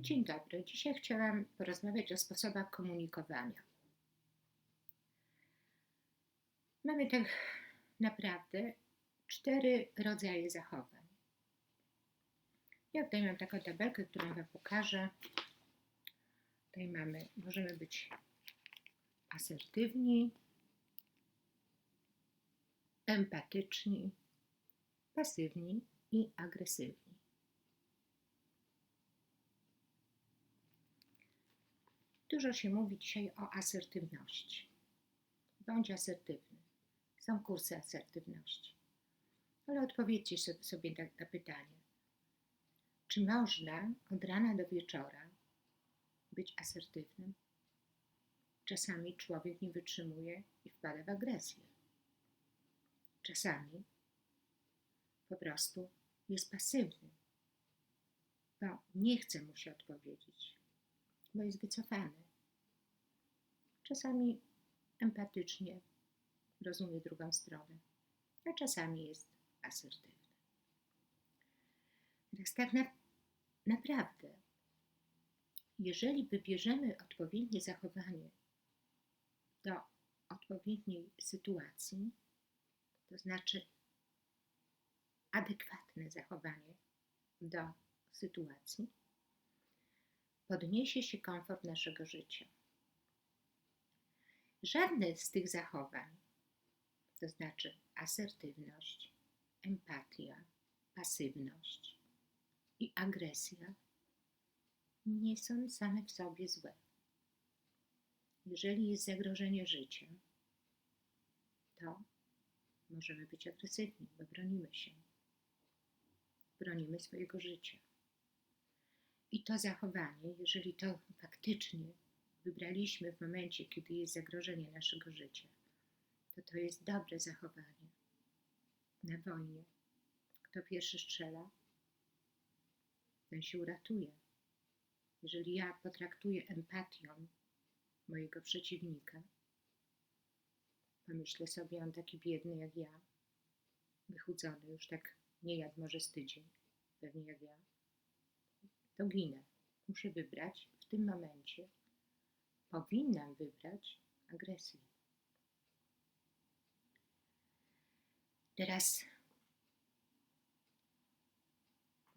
Dzień dobry. Dzisiaj chciałam porozmawiać o sposobach komunikowania. Mamy tak naprawdę cztery rodzaje zachowań. Ja tutaj mam taką tabelkę, którą Wam pokażę. Tutaj mamy, możemy być asertywni, empatyczni, pasywni i agresywni. Dużo się mówi dzisiaj o asertywności. Bądź asertywny. Są kursy asertywności. Ale odpowiedzcie sobie na, pytanie, czy można od rana do wieczora być asertywnym? Czasami człowiek nie wytrzymuje i wpada w agresję. Czasami po prostu jest pasywny, bo nie chce mu się odpowiedzieć, bo jest wycofany. Czasami empatycznie rozumie drugą stronę, a czasami jest asertywny. Teraz tak na, naprawdę, jeżeli wybierzemy odpowiednie zachowanie do odpowiedniej sytuacji, to znaczy adekwatne zachowanie do sytuacji, podniesie się komfort naszego życia. Żadne z tych zachowań, to znaczy asertywność, empatia, pasywność i agresja, nie są same w sobie złe. Jeżeli jest zagrożenie życia, to możemy być agresywni, bo bronimy się. Bronimy swojego życia. I to zachowanie, jeżeli to faktycznie wybraliśmy w momencie, kiedy jest zagrożenie naszego życia, to to jest dobre zachowanie. Na wojnie, kto pierwszy strzela, ten się uratuje. Jeżeli ja potraktuję empatią mojego przeciwnika, pomyślę sobie, on taki biedny jak ja, wychudzony, już tak nie może z tydzień, pewnie jak ja, to ginę. Muszę wybrać w tym momencie, powinnam wybrać agresję. Teraz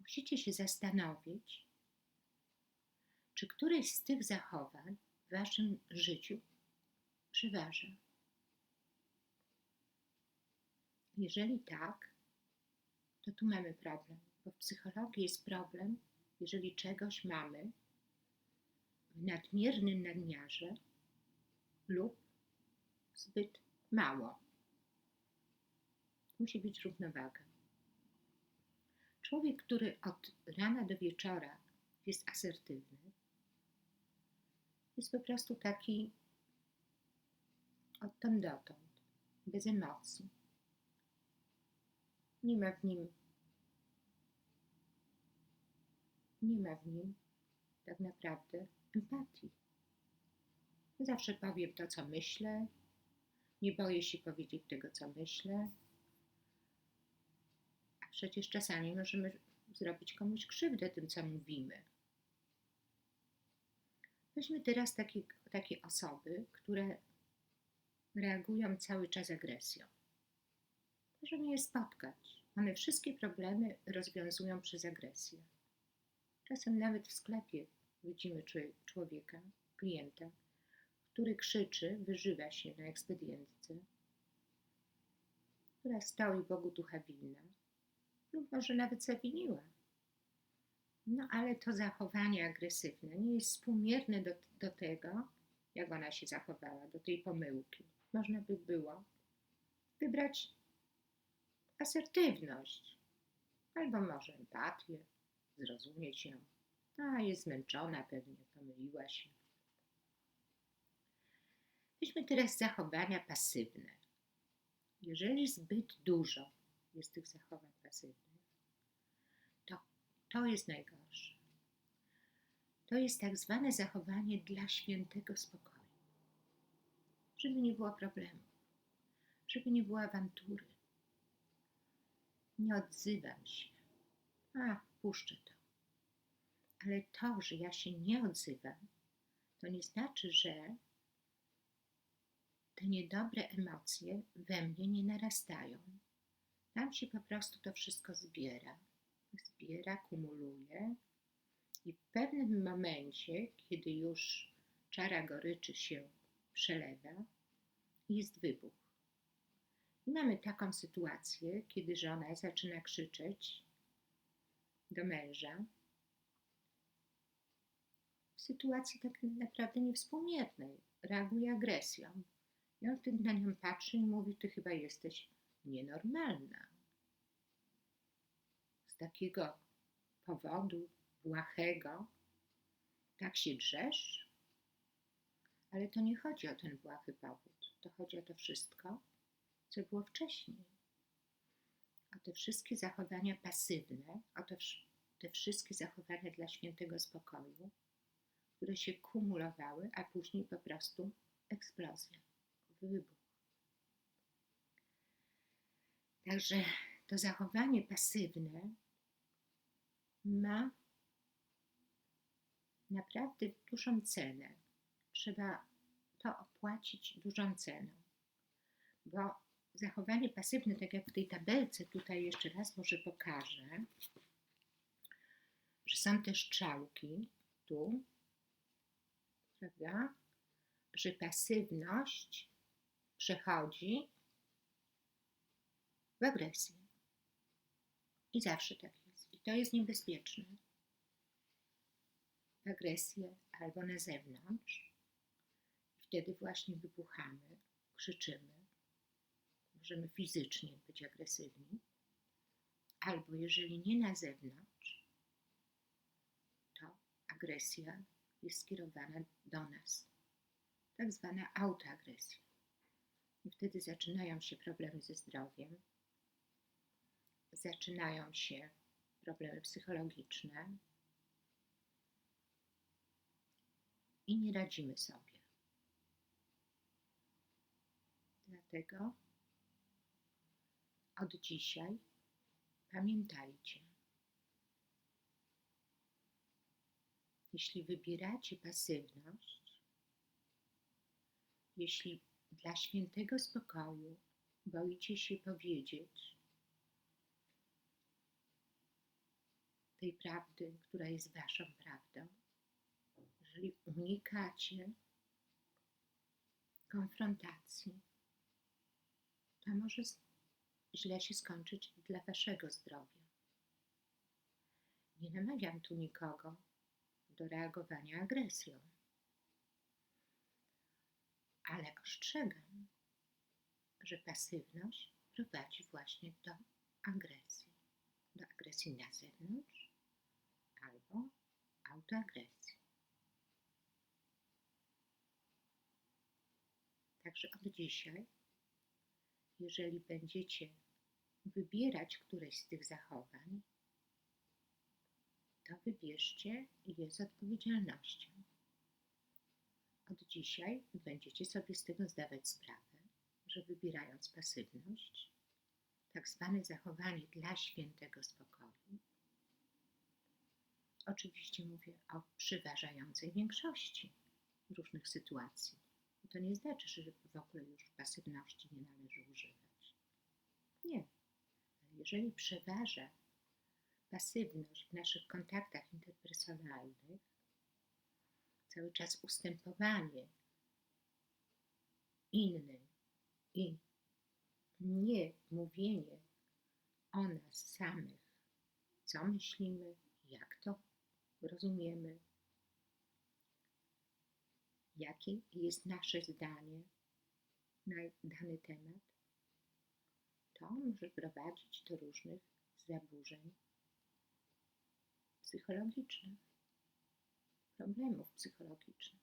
musicie się zastanowić, czy któreś z tych zachowań w waszym życiu przeważa. Jeżeli tak, to tu mamy problem, bo w psychologii jest problem, jeżeli czegoś mamy nadmiernym nadmiarze lub zbyt mało. Musi być równowaga. Człowiek, który od rana do wieczora jest asertywny, jest po prostu taki odtąd dotąd, bez emocji. Nie ma w nim nie ma w nim tak naprawdę empatii. Zawsze powiem to, co myślę, nie boję się powiedzieć tego, co myślę, a przecież czasami możemy zrobić komuś krzywdę tym, co mówimy. Weźmy teraz takie, takie osoby, które reagują cały czas agresją. Możemy je spotkać. One wszystkie problemy rozwiązują przez agresję. Czasem nawet w sklepie widzimy człowieka, klienta, który krzyczy, wyżywa się na ekspedientce, która stoi Bogu ducha winna, lub może nawet zawiniła. No ale to zachowanie agresywne nie jest współmierne do, do tego, jak ona się zachowała, do tej pomyłki. Można by było wybrać asertywność, albo może empatię, zrozumieć ją. A, jest zmęczona pewnie, pomyliła się. Weźmy teraz zachowania pasywne. Jeżeli zbyt dużo jest tych zachowań pasywnych, to to jest najgorsze. To jest tak zwane zachowanie dla świętego spokoju. Żeby nie było problemu, żeby nie było awantury. Nie odzywam się. A, puszczę to. Ale to, że ja się nie odzywam, to nie znaczy, że te niedobre emocje we mnie nie narastają. Tam się po prostu to wszystko zbiera. Zbiera, kumuluje i w pewnym momencie, kiedy już czara goryczy się przelewa, jest wybuch. I mamy taką sytuację, kiedy żona zaczyna krzyczeć do męża sytuacji tak naprawdę niewspółmiernej. Reaguje agresją. I on wtedy na nią patrzy i mówi, ty chyba jesteś nienormalna. Z takiego powodu błahego tak się drzesz? Ale to nie chodzi o ten błahy powód. To chodzi o to wszystko, co było wcześniej. O te wszystkie zachowania pasywne, o te, te wszystkie zachowania dla świętego spokoju, które się kumulowały, a później po prostu eksplozja, wybuch. Także to zachowanie pasywne ma naprawdę dużą cenę. Trzeba to opłacić dużą ceną, bo zachowanie pasywne, tak jak w tej tabelce, tutaj jeszcze raz może pokażę, że są te strzałki tu, prawda? Że pasywność przechodzi w agresję. I zawsze tak jest. I to jest niebezpieczne. Agresję albo na zewnątrz. Wtedy właśnie wybuchamy, krzyczymy. Możemy fizycznie być agresywni. Albo jeżeli nie na zewnątrz, to agresja jest skierowana do nas. Tak zwana autoagresja. I wtedy zaczynają się problemy ze zdrowiem, zaczynają się problemy psychologiczne i nie radzimy sobie. Dlatego od dzisiaj pamiętajcie, jeśli wybieracie pasywność, jeśli dla świętego spokoju boicie się powiedzieć tej prawdy, która jest waszą prawdą, jeżeli unikacie konfrontacji, to może źle się skończyć dla waszego zdrowia. Nie namawiam tu nikogo do reagowania agresją, ale ostrzegam, że pasywność prowadzi właśnie do agresji. Do agresji na zewnątrz albo autoagresji. Także od dzisiaj, jeżeli będziecie wybierać któreś z tych zachowań, to wybierzcie je z odpowiedzialnością. Od dzisiaj będziecie sobie z tego zdawać sprawę, że wybierając pasywność, tak zwane zachowanie dla świętego spokoju, oczywiście mówię o przeważającej większości różnych sytuacji. To nie znaczy, że w ogóle już pasywności nie należy używać. Nie. Jeżeli przeważa pasywność w naszych kontaktach interpersonalnych, cały czas ustępowanie innym i nie mówienie o nas samych, co myślimy, jak to rozumiemy, jakie jest nasze zdanie na dany temat, to może prowadzić do różnych zaburzeń psychologicznych, problemów psychologicznych.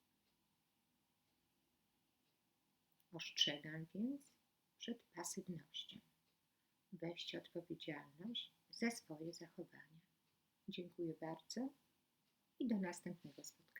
Ostrzegam więc przed pasywnością. Weźcie odpowiedzialność za swoje zachowania. Dziękuję bardzo i do następnego spotkania.